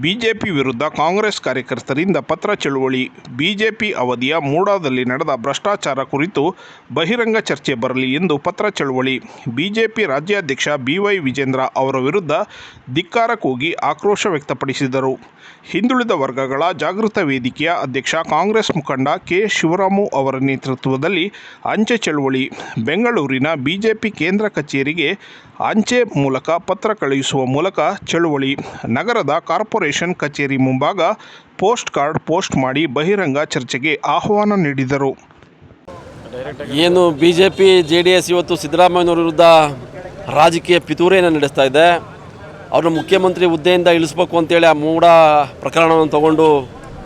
BJP ವಿರುದ್ಧ ಕಾಂಗ್ರೆಸ್ ಕಾರ್ಯಕರ್ತರಿಂದ ಪತ್ರ ಚಳುವಳಿ. ಬಿಜೆಪಿ ಅವಧಿಯ ಮೂಡಾದಲ್ಲಿ ನಡೆದ ಭ್ರಷ್ಟಾಚಾರ ಕುರಿತು ಬಹಿರಂಗ ಚರ್ಚೆ ಬರಲಿ ಎಂದು ಪತ್ರ ಚಳುವಳಿ. ಬಿಜೆಪಿ ರಾಜ್ಯಾಧ್ಯಕ್ಷ ಬಿವೈ ವಿಜೇಂದ್ರ ಅವರ ವಿರುದ್ಧ ಧಿಕ್ಕಾರ ಕೂಗಿ ಆಕ್ರೋಶ ವ್ಯಕ್ತಪಡಿಸಿದರು. ಹಿಂದುಳಿದ ವರ್ಗಗಳ ಜಾಗೃತ ವೇದಿಕೆಯ ಅಧ್ಯಕ್ಷ ಕಾಂಗ್ರೆಸ್ ಮುಖಂಡ ಕೆ. ಶಿವರಾಮು ಅವರ ನೇತೃತ್ವದಲ್ಲಿ ಅಂಚೆ ಚಳುವಳಿ. ಬೆಂಗಳೂರಿನ ಬಿಜೆಪಿ ಕೇಂದ್ರ ಕಚೇರಿಗೆ ಅಂಚೆ ಮೂಲಕ ಪತ್ರ ಕಳುಹಿಸುವ ಮೂಲಕ ಚಳುವಳಿ. ನಗರದ ಕಾರ್ಪೊರೇಷನ್ ಕಚೇರಿ ಮುಂಭಾಗ ಪೋಸ್ಟ್ ಕಾರ್ಡ್ ಪೋಸ್ಟ್ ಮಾಡಿ ಬಹಿರಂಗ ಚರ್ಚೆಗೆ ಆಹ್ವಾನ ನೀಡಿದರು. ಏನು B J P J D S ಇವತ್ತು ಸಿದ್ದರಾಮಯ್ಯನವರ ವಿರುದ್ಧ ರಾಜಕೀಯ ಪಿತೂರಿಯನ್ನು ನಡೆಸ್ತಾ ಇದೆ. ಅವ್ರನ್ನ ಮುಖ್ಯಮಂತ್ರಿ ಹುದ್ದೆಯಿಂದ ಇಳಿಸ್ಬೇಕು ಅಂತೇಳಿ ಆ ಮೂಢ ಪ್ರಕರಣವನ್ನು ತಗೊಂಡು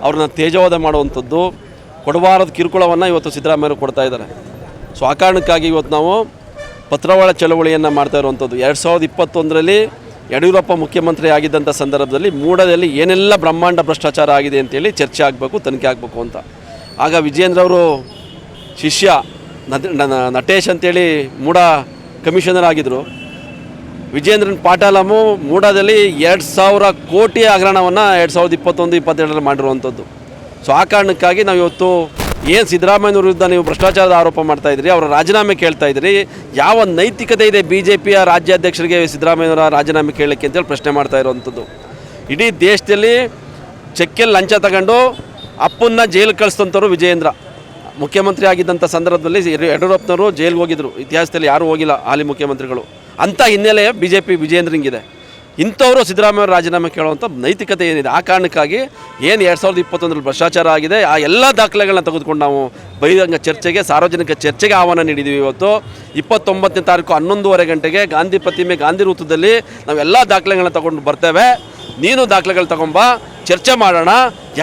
ಅವ್ರನ್ನ ತೇಜವಾದ ಮಾಡುವಂಥದ್ದು ಕೊಡಬಾರದ ಕಿರುಕುಳವನ್ನು ಇವತ್ತು ಸಿದ್ದರಾಮಯ್ಯರು ಕೊಡ್ತಾ ಇದ್ದಾರೆ. ಸೊ ಆ ಕಾರಣಕ್ಕಾಗಿ ಇವತ್ತು ನಾವು ಪತ್ರವಾಳ ಚಳವಳಿಯನ್ನು ಮಾಡ್ತಾ ಇರುವಂಥದ್ದು. ಎರಡು ಸಾವಿರದ ಇಪ್ಪತ್ತೊಂದರಲ್ಲಿ ಯಡಿಯೂರಪ್ಪ ಮುಖ್ಯಮಂತ್ರಿ ಆಗಿದ್ದಂಥ ಸಂದರ್ಭದಲ್ಲಿ ಮೂಡದಲ್ಲಿ ಏನೆಲ್ಲ ಬ್ರಹ್ಮಾಂಡ ಭ್ರಷ್ಟಾಚಾರ ಆಗಿದೆ ಅಂತೇಳಿ ಚರ್ಚೆ ಆಗಬೇಕು, ತನಿಖೆ ಆಗಬೇಕು ಅಂತ. ಆಗ ವಿಜೇಂದ್ರ ಅವರು ಶಿಷ್ಯ ನಟೇಶ್ ಅಂತೇಳಿ ಮೂಡ ಕಮಿಷನರ್ ಆಗಿದ್ದರು ವಿಜೇಂದ್ರನ್ ಪಾಟಾಲಮು ಮೂಡಾದಲ್ಲಿ ಎರಡು ಸಾವಿರ ಕೋಟಿ ಹಗರಣವನ್ನು ಎರಡು ಸಾವಿರದ ಇಪ್ಪತ್ತೊಂದು, ಇಪ್ಪತ್ತೆರಡರಲ್ಲಿ ಮಾಡಿರುವಂಥದ್ದು ಸೊ ಆ ಕಾರಣಕ್ಕಾಗಿ ನಾವು ಇವತ್ತು ಏನು ಸಿದ್ದರಾಮಯ್ಯ ವಿರುದ್ಧ ನೀವು ಭ್ರಷ್ಟಾಚಾರದ ಆರೋಪ ಮಾಡ್ತಾ ಇದ್ರಿ? ಅವರ ರಾಜೀನಾಮೆ ಕೇಳ್ತಾ ಇದ್ರಿ. ಯಾವ ನೈತಿಕತೆ ಇದೆ ಬಿ ಜೆ ಪಿಯ ರಾಜ್ಯಾಧ್ಯಕ್ಷರಿಗೆ ಸಿದ್ದರಾಮಯ್ಯವರ ರಾಜೀನಾಮೆ ಕೇಳಲಿಕ್ಕೆ ಅಂತೇಳಿ ಪ್ರಶ್ನೆ ಮಾಡ್ತಾ ಇರುವಂಥದ್ದು. ಇಡೀ ದೇಶದಲ್ಲಿ ಚೆಕ್ಕಲ್ಲಿ ಲಂಚ ತಗೊಂಡು ಅಪ್ಪನ್ನ ಜೈಲು ಕಳಿಸ್ತಂಥವ್ರು ವಿಜಯೇಂದ್ರ. ಮುಖ್ಯಮಂತ್ರಿ ಆಗಿದ್ದಂಥ ಸಂದರ್ಭದಲ್ಲಿ ಯಡಿ- ಯಡಿಯೂರಪ್ಪನವರು ಜೈಲಿಗೆ ಹೋಗಿದ್ರು. ಇತಿಹಾಸದಲ್ಲಿ ಯಾರೂ ಹೋಗಿಲ್ಲ ಹಾಲಿ ಮುಖ್ಯಮಂತ್ರಿಗಳು. ಅಂಥ ಹಿನ್ನೆಲೆ ಬಿ ಜೆ ಪಿ ವಿಜಯೇಂದ್ರಂಗಿದೆ ಇಂಥವರು ಸಿದ್ದರಾಮಯ್ಯ ರಾಜೀನಾಮೆ ಕೇಳುವಂಥ ನೈತಿಕತೆ ಏನಿದೆ, ಆ ಕಾರಣಕ್ಕಾಗಿ ಏನು ಎರಡು ಸಾವಿರದ ಇಪ್ಪತ್ತೊಂದರಲ್ಲಿ ಭ್ರಷ್ಟಾಚಾರ ಆಗಿದೆ, ಆ ಎಲ್ಲ ದಾಖಲೆಗಳನ್ನ ತೆಗೆದುಕೊಂಡು ನಾವು ಬಹಿರಂಗ ಚರ್ಚೆಗೆ, ಸಾರ್ವಜನಿಕ ಚರ್ಚೆಗೆ ಆಹ್ವಾನ ನೀಡಿದ್ದೀವಿ ಇವತ್ತು. ಇಪ್ಪತ್ತೊಂಬತ್ತನೇ ತಾರೀಕು ಹನ್ನೊಂದುವರೆ ಗಂಟೆಗೆ ಗಾಂಧಿ ಪ್ರತಿಮೆ, ಗಾಂಧಿ ವೃತ್ತದಲ್ಲಿ ನಾವೆಲ್ಲ ದಾಖಲೆಗಳನ್ನ ತಗೊಂಡು ಬರ್ತೇವೆ. ನೀನು ದಾಖಲೆಗಳು ತಗೊಂಬ, ಚರ್ಚೆ ಮಾಡೋಣ.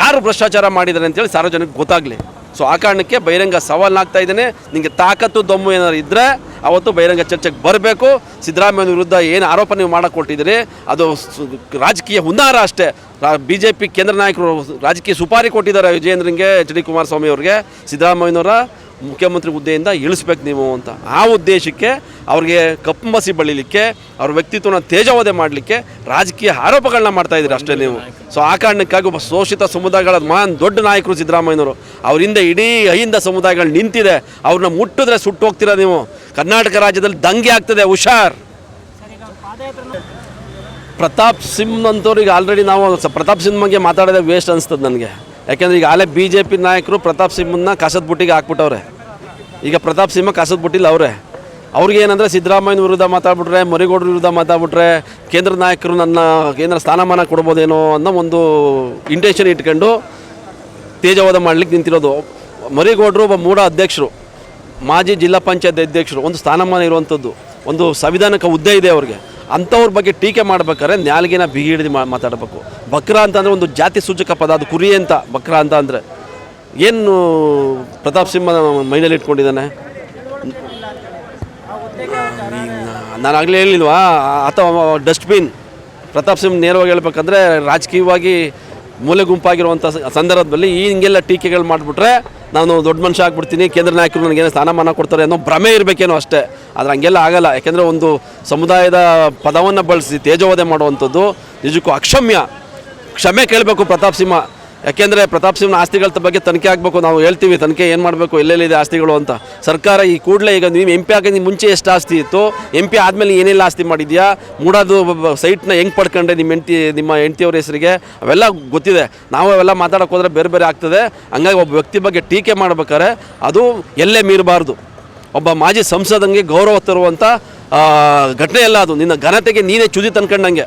ಯಾರು ಭ್ರಷ್ಟಾಚಾರ ಮಾಡಿದ್ದಾರೆ ಅಂತೇಳಿ ಸಾರ್ವಜನಿಕ ಗೊತ್ತಾಗಲಿ. ಸೊ ಆ ಕಾರಣಕ್ಕೆ ಬಹಿರಂಗ ಸವಾಲು ಆಗ್ತಾ ಇದ್ದೇನೆ. ನಿಮಗೆ ತಾಕತ್ತು, ದಮ್ಮು ಏನಾದ್ರು ಇದ್ದರೆ ಅವತ್ತು ಬಹಿರಂಗ ಚರ್ಚೆಗೆ ಬರಬೇಕು. ಸಿದ್ದರಾಮಯ್ಯನ ವಿರುದ್ಧ ಏನು ಆರೋಪ ನೀವು ಮಾಡಿಕೊಟ್ಟಿದ್ದೀರಿ ಕೊಟ್ಟಿದ್ದೀರಿ ಅದು ರಾಜಕೀಯ ಹುನ್ನಾರ ಅಷ್ಟೇ. ಬಿ ಜೆ ಪಿ ಕೇಂದ್ರ ನಾಯಕರು ರಾಜಕೀಯ ಸುಪಾರಿ ಕೊಟ್ಟಿದ್ದಾರೆ ವಿಜಯೇಂದ್ರಂಗೆ ಎಚ್ ಡಿ ಕುಮಾರಸ್ವಾಮಿ ಅವರಿಗೆ. ಸಿದ್ದರಾಮಯ್ಯನವರ ಮುಖ್ಯಮಂತ್ರಿ ಹುದ್ದೆಯಿಂದ ಇಳಿಸ್ಬೇಕು ನೀವು ಅಂತ. ಆ ಉದ್ದೇಶಕ್ಕೆ ಅವ್ರಿಗೆ ಕಪ್ಪು ಮಸಿ ಬಳಿಲಿಕ್ಕೆ, ಅವ್ರ ವ್ಯಕ್ತಿತ್ವನ ತೇಜವಧೆ ಮಾಡಲಿಕ್ಕೆ ರಾಜಕೀಯ ಆರೋಪಗಳನ್ನ ಮಾಡ್ತಾ ಇದ್ದೀರಿ ಅಷ್ಟೇ ನೀವು. ಸೊ ಆ ಕಾರಣಕ್ಕಾಗಿ ಒಬ್ಬ ಶೋಷಿತ ಸಮುದಾಯಗಳ ಮಹಾನ್ ದೊಡ್ಡ ನಾಯಕರು ಸಿದ್ದರಾಮಯ್ಯನವರು ಅವರಿಂದ ಇಡೀ ಅಹಿಂದ ಸಮುದಾಯಗಳು ನಿಂತಿದೆ. ಅವ್ರನ್ನ ಮುಟ್ಟಿದ್ರೆ ಸುಟ್ಟು ಹೋಗ್ತೀರಾ ನೀವು? ಕರ್ನಾಟಕ ರಾಜ್ಯದಲ್ಲಿ ದಂಗೆ ಆಗ್ತದೆ, ಹುಷಾರ್. ಪ್ರತಾಪ್ ಸಿಂಗ್ ಅಂತವ್ರಿಗೆ ಆಲ್ರೆಡಿ ನಾವು, ಪ್ರತಾಪ್ ಸಿಂಗ್ ಬಗ್ಗೆ ಮಾತಾಡೋದೇ ವೇಸ್ಟ್ ಅನಿಸ್ತದೆ ನನಗೆ. ಯಾಕೆಂದ್ರೆ ಈಗ ಆಲೇ ಬಿ ಜೆ ಪಿ ನಾಯಕರು ಪ್ರತಾಪ್ ಸಿಂಹನ್ನ ಕಸದ ಬುಟ್ಟಿಗೆ ಹಾಕ್ಬಿಟ್ಟವ್ರೆ. ಈಗ ಪ್ರತಾಪ್ ಸಿಂಹ ಕಸದ ಬುಟ್ಟಿಲ್ಲ ಅವರೇ. ಅವ್ರಿಗೆ ಏನಂದ್ರೆ ಸಿದ್ದರಾಮಯ್ಯನ ವಿರುದ್ಧ ಮಾತಾಡ್ಬಿಟ್ರೆ, ಮರಿಗೌಡ್ರ ವಿರುದ್ಧ ಮಾತಾಡ್ಬಿಟ್ರೆ, ಕೇಂದ್ರ ನಾಯಕರು ನನ್ನ ಕೇಂದ್ರ ಸ್ಥಾನಮಾನ ಕೊಡ್ಬೋದೇನೋ ಅನ್ನೋ ಒಂದು ಇಂಟೆನ್ಷನ್ ಇಟ್ಕೊಂಡು ತೇಜವಾದ ಮಾಡ್ಲಿಕ್ಕೆ ನಿಂತಿರೋದು. ಮರಿಗೌಡರು ಒಬ್ಬ ಮೂಢ ಅಧ್ಯಕ್ಷರು, ಮಾಜಿ ಜಿಲ್ಲಾ ಪಂಚಾಯತ್ ಅಧ್ಯಕ್ಷರು, ಒಂದು ಸ್ಥಾನಮಾನ ಇರುವಂಥದ್ದು, ಒಂದು ಸಂವಿಧಾನಕ್ಕೆ ಹುದ್ದೆ ಇದೆ ಅವ್ರಿಗೆ. ಅಂಥವ್ರ ಬಗ್ಗೆ ಟೀಕೆ ಮಾಡ್ಬೇಕಾದ್ರೆ ನ್ಯಾಲ್ಗಿನ ಬಿಗಿ ಹಿಡಿದು ಮಾತಾಡಬೇಕು. ಬಕ್ರ ಅಂತಂದರೆ ಒಂದು ಜಾತಿ ಸೂಚಕ ಪದ, ಅದು ಕುರಿ ಅಂತ, ಬಕ್ರ ಅಂತ ಅಂದರೆ. ಏನು ಪ್ರತಾಪ್ ಸಿಂಹ ಮೈನಲ್ಲಿ ಇಟ್ಕೊಂಡಿದ್ದಾನೆ? ನಾನು ಆಗಲೇ ಹೇಳಿಲ್ವಾ? ಅಥವಾ ಡಸ್ಟ್ಬಿನ್. ಪ್ರತಾಪ್ ಸಿಂಹ ನೇರವಾಗಿ ಹೇಳ್ಬೇಕಂದ್ರೆ ರಾಜಕೀಯವಾಗಿ ಮೂಲೆ ಗುಂಪಾಗಿರುವಂಥ ಸಂದರ್ಭದಲ್ಲಿ ಈ ಹಿಂಗೆಲ್ಲ ಟೀಕೆಗಳು ಮಾಡಿಬಿಟ್ರೆ ನಾನು ದೊಡ್ಡ ಮನುಷ್ಯ ಆಗ್ಬಿಡ್ತೀನಿ, ಕೇಂದ್ರ ನಾಯಕರು ನನಗೇನೋ ಸ್ಥಾನಮಾನ ಕೊಡ್ತಾರೆ ಅನ್ನೋ ಭ್ರಮೆ ಇರಬೇಕೇನೋ ಅಷ್ಟೇ. ಆದರೆ ಹಂಗೆಲ್ಲ ಆಗಲ್ಲ. ಯಾಕೆಂದರೆ ಒಂದು ಸಮುದಾಯದ ಪದವನ್ನು ಬಳಸಿ ತೇಜೋವಧೆ ಮಾಡುವಂಥದ್ದು ನಿಜಕ್ಕೂ ಅಕ್ಷಮ್ಯ. ಕ್ಷಮೆ ಕೇಳಬೇಕು ಪ್ರತಾಪ್ ಸಿಂಹ. ಯಾಕೆಂದರೆ ಪ್ರತಾಪ್ ಸಿಂಹನ ಆಸ್ತಿಗಳ ಬಗ್ಗೆ ತನಿಖೆ ಆಗಬೇಕು, ನಾವು ಹೇಳ್ತೀವಿ, ತನಿಖೆ ಏನು ಮಾಡಬೇಕು, ಎಲ್ಲೆಲ್ಲಿದೆ ಆಸ್ತಿಗಳು ಅಂತ. ಸರ್ಕಾರ ಈ ಕೂಡಲೇ ಈಗ ನೀವು ಎಂ ಪಿ ಆಗಿ ಮುಂಚೆ ಎಷ್ಟು ಆಸ್ತಿ ಇತ್ತು? ಎಂ ಪಿ ಆದಮೇಲೆ ಏನೆಲ್ಲ ಆಸ್ತಿ ಮಾಡಿದ್ಯಾ? ಮೂಡೋದು ಸೈಟ್ನ ಹೆಂಗೆ ಪಡ್ಕೊಂಡೆ ನಿಮ್ಮ ಹೆಂಡ್ತಿ, ನಿಮ್ಮ ಹೆಂಡ್ತಿಯವ್ರ ಹೆಸರಿಗೆ? ಅವೆಲ್ಲ ಗೊತ್ತಿದೆ. ನಾವು ಅವೆಲ್ಲ ಮಾತಾಡೋಕೆ ಹೋದ್ರೆ ಬೇರೆ ಬೇರೆ ಆಗ್ತದೆ. ಹಂಗಾಗಿ ಒಬ್ಬ ವ್ಯಕ್ತಿ ಬಗ್ಗೆ ಟೀಕೆ ಮಾಡ್ಬೇಕಾದ್ರೆ ಅದು ಎಲ್ಲೇ ಮೀರಬಾರ್ದು. ಒಬ್ಬ ಮಾಜಿ ಸಂಸದಂಗೆ ಗೌರವ ತರುವಂಥ ಘಟನೆ ಎಲ್ಲ ಅದು. ನಿನ್ನ ಘನತೆಗೆ ನೀನೇ ಚುದಿ ತಂದ್ಕೊಂಡಂಗೆ.